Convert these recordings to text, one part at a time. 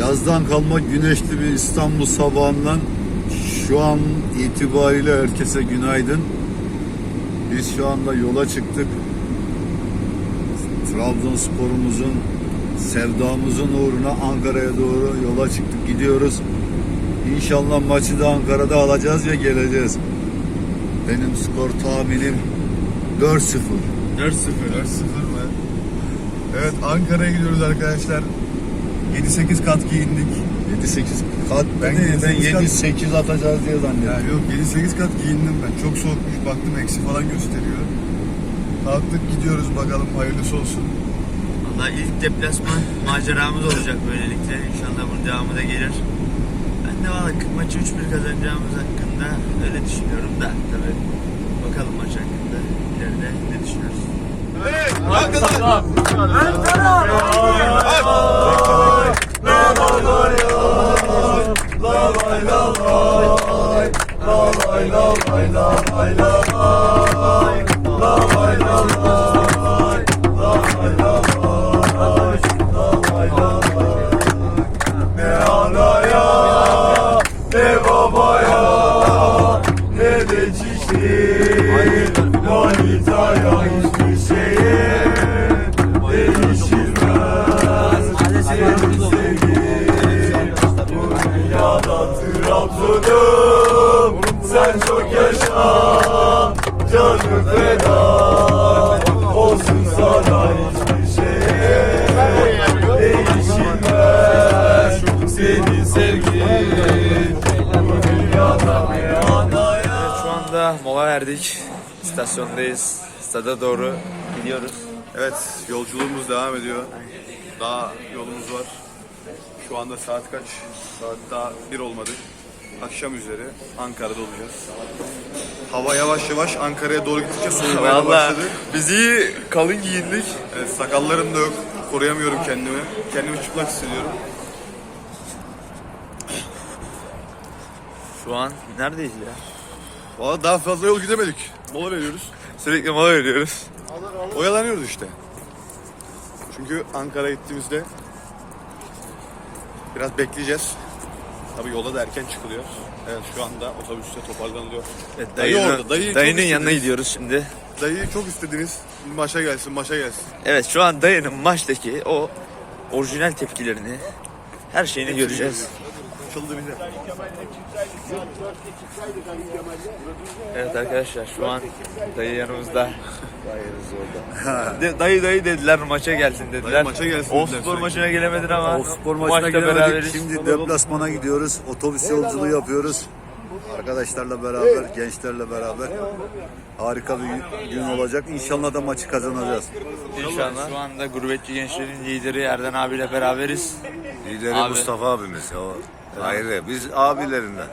Yazdan kalma güneşli bir İstanbul sabahından şu an itibariyle herkese günaydın. Biz şu anda yola çıktık. Trabzonspor'umuzun sevdamızın uğruna Ankara'ya doğru yola çıktık gidiyoruz. İnşallah maçı da Ankara'da alacağız ve geleceğiz. Benim skor tahminim 4-0. 4-0. 4-0 mı? Evet Ankara'ya gidiyoruz arkadaşlar. 7-8 kat giyindik. 7-8 kat Ben ben, ben 7-8 kat- 7-8 atacağız diye Ya zannediyorum. yok 7-8 kat giyindim ben. Çok soğukmuş baktım eksi falan gösteriyor. Kalktık gidiyoruz bakalım hayırlısı olsun. Valla ilk deplasman maceramız olacak böylelikle. İnşallah bunun devamı da gelir. Ben de valla maçı 3-1 kazanacağımız hakkında öyle düşünüyorum da tabii. Bakalım maç hakkında ileride ne düşünüyoruz? Şu verdik. İstasyondayız. Stada doğru gidiyoruz. Evet yolculuğumuz devam ediyor. Daha yolumuz var. Şu anda saat kaç? Saat daha bir olmadı. Akşam üzeri Ankara'da olacağız. Hava yavaş yavaş Ankara'ya doğru gittikçe soğumaya Valla başladı. biz iyi kalın giyindik. Evet, sakallarım da yok. Koruyamıyorum kendimi. Kendimi çıplak hissediyorum. Şu an neredeyiz ya? Valla daha fazla yol gidemedik. Mola veriyoruz. Sürekli mola veriyoruz. Oyalanıyoruz işte. Çünkü Ankara'ya gittiğimizde biraz bekleyeceğiz. Tabii yola da erken çıkılıyor. Evet şu anda otobüste toparlanılıyor. Evet, Dayı dayının, orada, çok dayının yanına gidiyoruz şimdi. Dayıyı çok istediniz. Maşa gelsin, maşa gelsin. Evet şu an dayının maçtaki o orijinal tepkilerini her şeyini göreceğiz. Açıldı bize. Evet arkadaşlar şu an dayı yanımızda. De- dayı dayı dediler maça gelsin dediler. Dayı maça gelsin dediler O spor sürekli. maçına gelemedin ama O spor bu maçına maçta gidemedik. beraberiz. Şimdi deplasmana gidiyoruz. Otobüs yolculuğu yapıyoruz. Arkadaşlarla beraber, gençlerle beraber harika bir gün olacak. İnşallah da maçı kazanacağız. İnşallah. Şu anda gurbetçi gençlerin lideri Erden abiyle beraberiz. Lideri Abi. Mustafa abimiz. O ayrı. Biz abilerinden.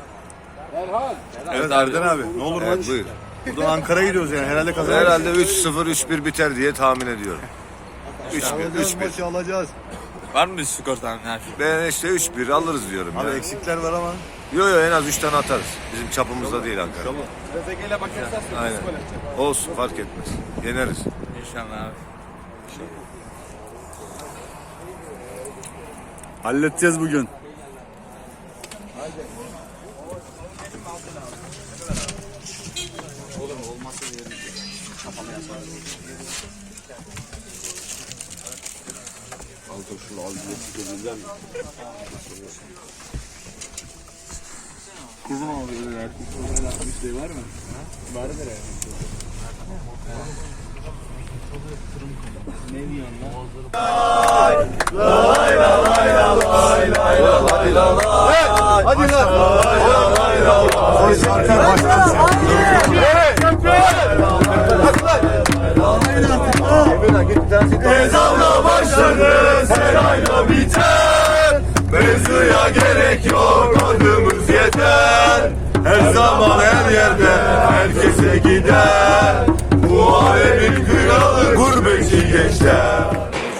Evet Erden abi. Ne olur Evet, maç. buyur. Buradan Ankara'ya gidiyoruz yani. Herhalde kazanırız. Herhalde 3-0 3-1 biter diye tahmin ediyorum. 3-1 Alacağız 3-1. maçı alacağız. Var mı bir skor tahmini abi? Ben işte 3-1 alırız diyorum Abi ya. eksikler var ama. Yo yo en az 3 tane atarız. Bizim çapımızda değil Ankara. Aynen. Olsun fark etmez. Yeneriz. İnşallah abi. Halledeceğiz bugün. Olur mu? Olmazsa yerim. Kafama yapar. Alto şunu al diye gözünden. Kızım abi öyle artık. Öyle bir şey var mı? Vardır herhalde. Ezanla başladı, serayla biter. Mevzuya gerek yok, adımız yeter. Her zaman her yerde, herkese gider. Alemin kralı gurbetçi gençler.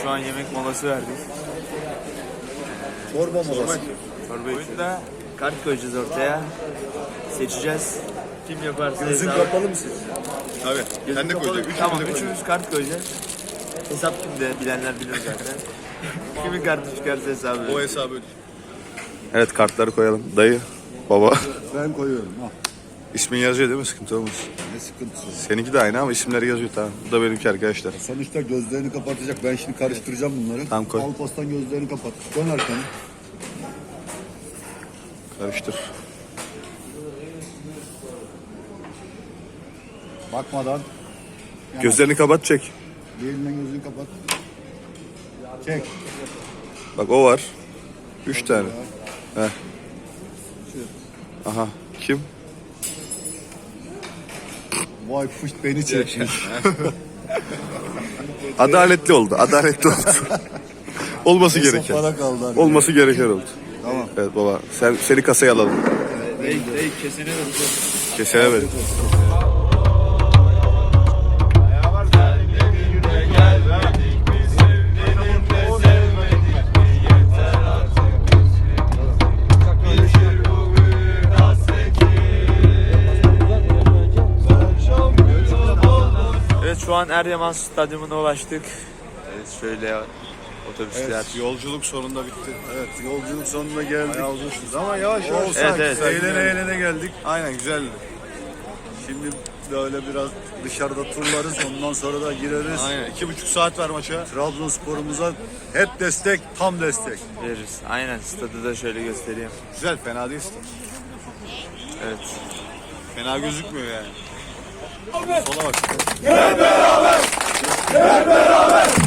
Şu an yemek molası verdik. Çorba molası. Oyunda kart koyacağız ortaya. Seçeceğiz. Kim yaparsa Gözün hesabı- kapalı mı siz? Abi, sen de koyacaksın. Üçümüz Tamam üçümüz kart koyacağız. Hesap kimde bilenler bilir zaten. Kimin kartı çıkarsa hesabı. O hesabı ödeyeceğiz. Evet kartları koyalım. Dayı, baba. Ben koyuyorum. Ha. İsmin yazıyor değil mi? Sıkıntı olmaz. Ne sıkıntısı. Seninki de aynı ama isimleri yazıyor tamam. Bu da benimki arkadaşlar. Sonuçta gözlerini kapatacak. Ben şimdi karıştıracağım bunları. Tamam, koy. Alpastan gözlerini kapat. Dön arkanı. Karıştır. Bakmadan. Gözlerini kapat çek. Diğerinden gözünü kapat. Çek. Bak o var. Üç tane. Heh. Aha. Kim? Vay fışt beni çekmiş. Adaletli oldu. Adaletli oldu. Olması Neyse, gereken. Para kaldı. arkadaşlar. Olması gereken oldu. Tamam. Evet baba. Sen seni kasaya alalım. Dayı, dayı kesene de Kesene verin. Evet şu an Eryaman Stadyumuna ulaştık. Evet şöyle otobüsler. Evet, yolculuk sonunda bitti. Evet yolculuk sonuna geldik. Bayağı uzun sürdü ama yavaş yavaş. Evet, evet. eğlene eğlene geldik. Aynen güzeldi. Şimdi böyle biraz dışarıda turlarız. Ondan sonra da gireriz. Aynen. iki buçuk saat var maça. Trabzonspor'umuza hep destek, tam destek. veririz. Aynen stadı da şöyle göstereyim. Güzel fena değil. Evet. Fena gözükmüyor yani. Sola bak. her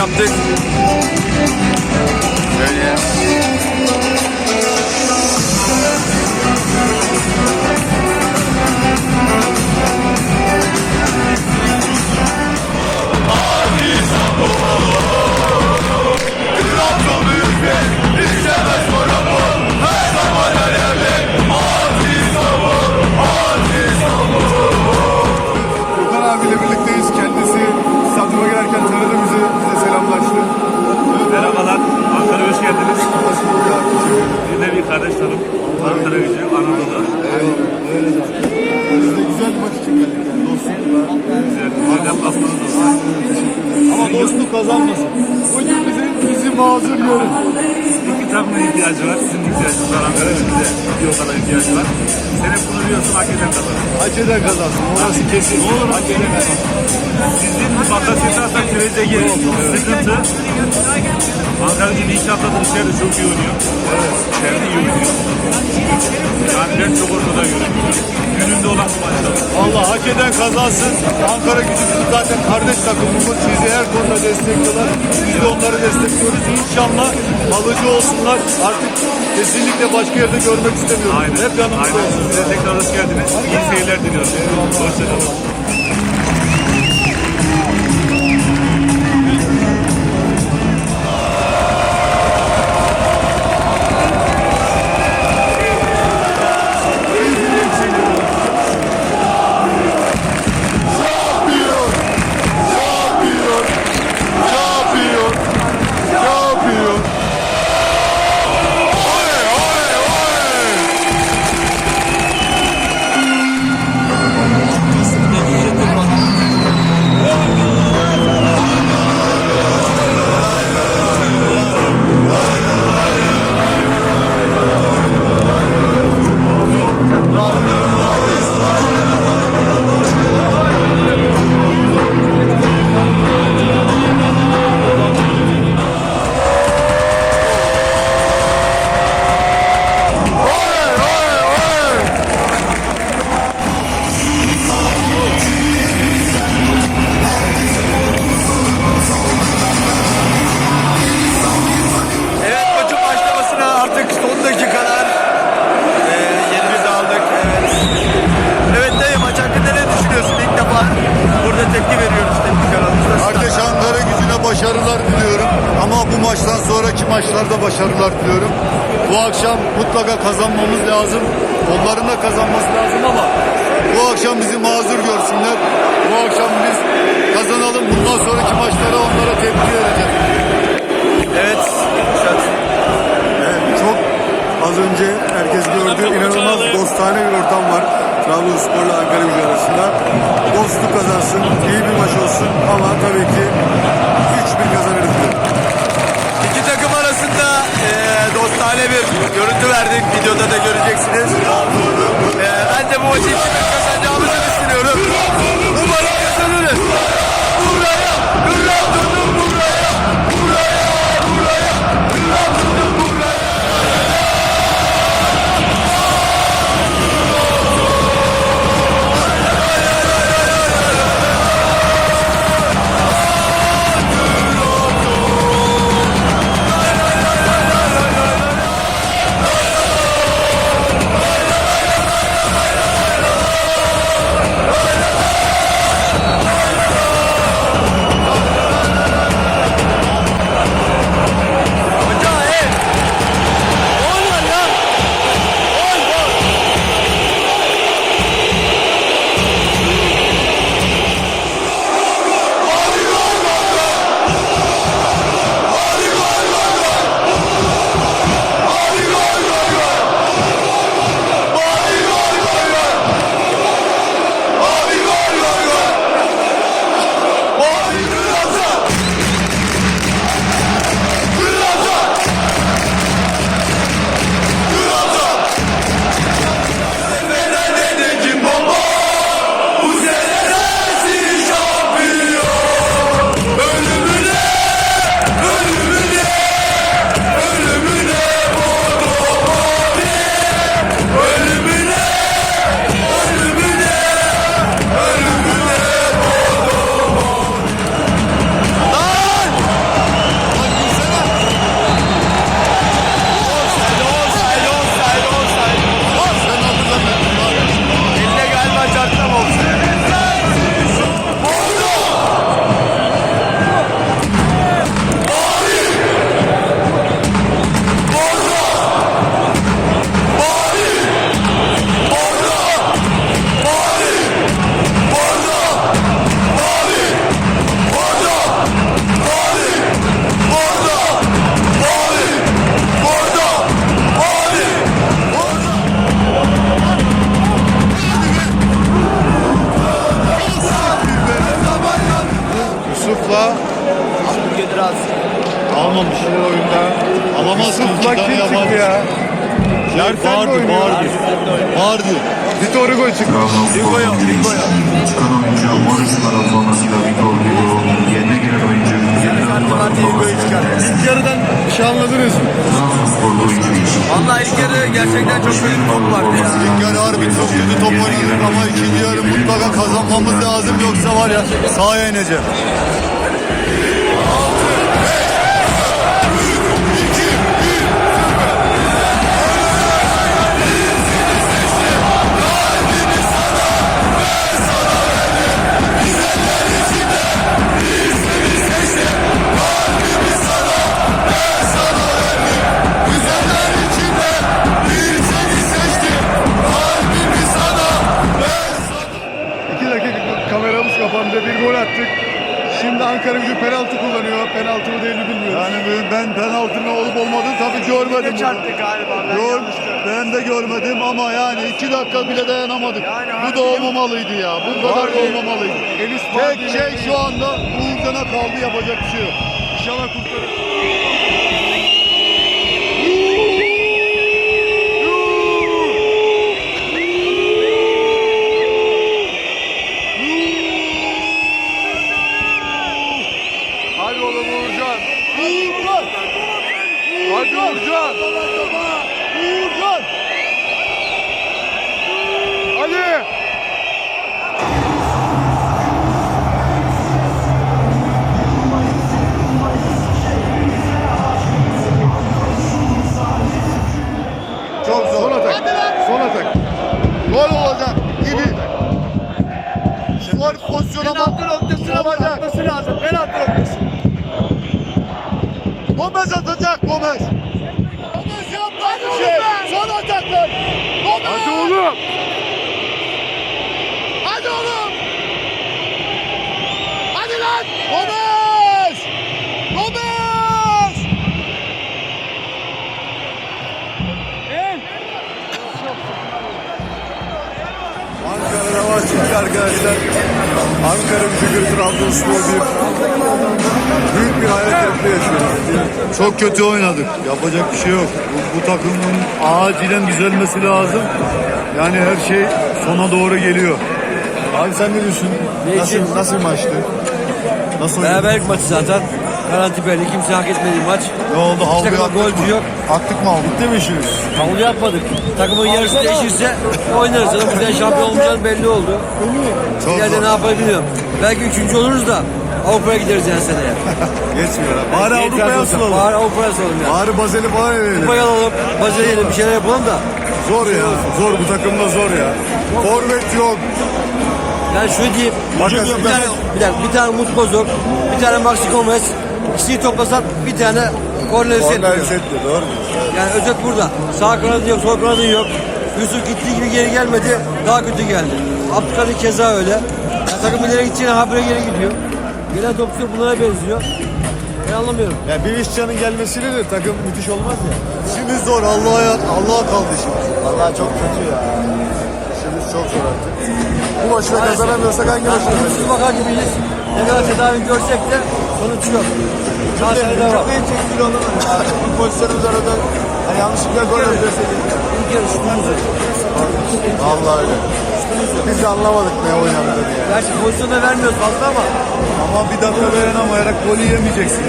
yaptık. Kesin Sizin Sürece gelin. Sıkıntı. Ankara gücü ilk içeride çok iyi oynuyor. Evet. Kendi iyi oynuyor. Yani ben çok ortada görüyorum. Gününde olan bu maçlar. Valla hak eden kazansın. Ankara gücü bizim zaten kardeş takımımız. Bizi her konuda destekliyorlar. Biz de onları destekliyoruz. İnşallah alıcı olsunlar. Artık kesinlikle başka yerde görmek istemiyorum. Aynen. Hep yanımızda Aynen. olsun. Size tekrar hoş geldiniz. İyi seyirler diliyorum. Hoşçakalın. Başarılar diliyorum. Bu akşam mutlaka kazanmamız lazım. Onların da kazanması lazım ama bu akşam bizi mazur görsünler. Bu akşam biz kazanalım. Bundan sonraki maçlara onlara tepki vereceğiz. Evet. Evet, çok az önce herkes gördü. İnanılmaz dostane bir ortam var. Trabzonspor'la Ankara gücü arasında. Dostluk kazansın, iyi bir maç olsun ama tabii ki Yediden Maral formasıyla İlk yarıdan bir şey anladınız mı? Vallahi ilk yarı gerçekten çok büyük top vardı ya. İlk yarı harbi çok kötü top oynadık ama ikinci yarı mutlaka kazanmamız lazım yoksa var ya sahaya ineceğim. Şimdi Ankara gücü penaltı kullanıyor. Penaltı mı değil mi bilmiyorum. Yani ben- penaltının olup olmadığını tabii görmedim. Çarptı galiba. Ben Gör, ben de görmedim ama yani iki dakika bile dayanamadık. Bu da olmamalıydı ya. Bu kadar da olmamalıydı. Tek şey şu anda Uğurcan'a kaldı yapacak bir şey yok. İnşallah kurtarır. Skor pozisyona bak. En altı noktasına bak. Atması lazım. En altı noktası. Gomez atacak Gomez. Gomez yapma. Şey, son ataklar. Gomez. Hadi oğlum. Maç çıktı arkadaşlar. Ankara gücü Trabzonspor bir büyük bir hayal kırıklığı yaşıyor. Çok kötü oynadık. Yapacak bir şey yok. Bu, bu takımın acilen düzelmesi lazım. Yani her şey sona doğru geliyor. Abi sen ne diyorsun? Nasıl, nasıl bir maçtı? Nasıl oynadı? Beraberlik maçı zaten. Garanti belli. Kimse hak etmediği maç. Ne oldu? Havlu takıma attık golcü mı? yok. Attık mı? Bitti mi işimiz? Havlu yapmadık. Takımın yarısı değişirse oynarız. Ama bizden şampiyon olmayacağız belli oldu. Çok İleride zor. ne yapar bilmiyorum. Belki üçüncü oluruz da Avrupa'ya gideriz yani seneye. Geçmiyor abi. Bari Avrupa'ya asılalım. Bari Avrupa'ya alalım yani. Bari Bazel'i falan eleyelim. Kupayı alalım. Bazen yiyelim bir şeyler yapalım da. Zor ya. Zor bu takımda zor ya. Forvet yok. Yani şunu diyeyim. Bir, tane, bir, dakika, bir tane Umut Bozok, bir tane Maxi Gomez. İkisini toplasan bir tane Korner etmiyor. setti doğru mu? Yani özet burada. Sağ kanadı yok, sol kanadı yok. Yusuf gittiği gibi geri gelmedi. Daha kötü geldi. Abdülkadir keza öyle. Ya, takım ileri gideceğine habire geri gidiyor. Gelen topçu bunlara benziyor. Ben anlamıyorum. Ya bir Vişcan'ın gelmesiyle de takım müthiş olmaz ya. İşimiz zor. Allah'a Allah'a kaldı işimiz. Allah çok kötü ya. İşimiz çok zor artık. Bu maçı da kazanamıyorsak hangi maçı? Siz bakar gibiyiz. Ne kadar tedavi görsek de sonuç yok. Şansları devam. en çok bir olamadı ya. Bu pozisyonumuz arada hani yanlışlıkla gol öldürsek. İlk yarı şutumuzu. Allah öyle. Biz de anlamadık ne oynadığını ya. Gerçi pozisyonu vermiyoruz fazla ama Ama bir dakika dayanamayarak golü yemeyeceksin.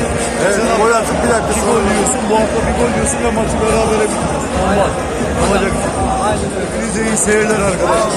Evet, gol atıp bir dakika sonra gol yiyorsun. Bu hafta bir gol yiyorsun ve maçı berabere bitiyorsun. Olmaz. Olacak. aynen öyle. Hepinize iyi seyirler arkadaşlar.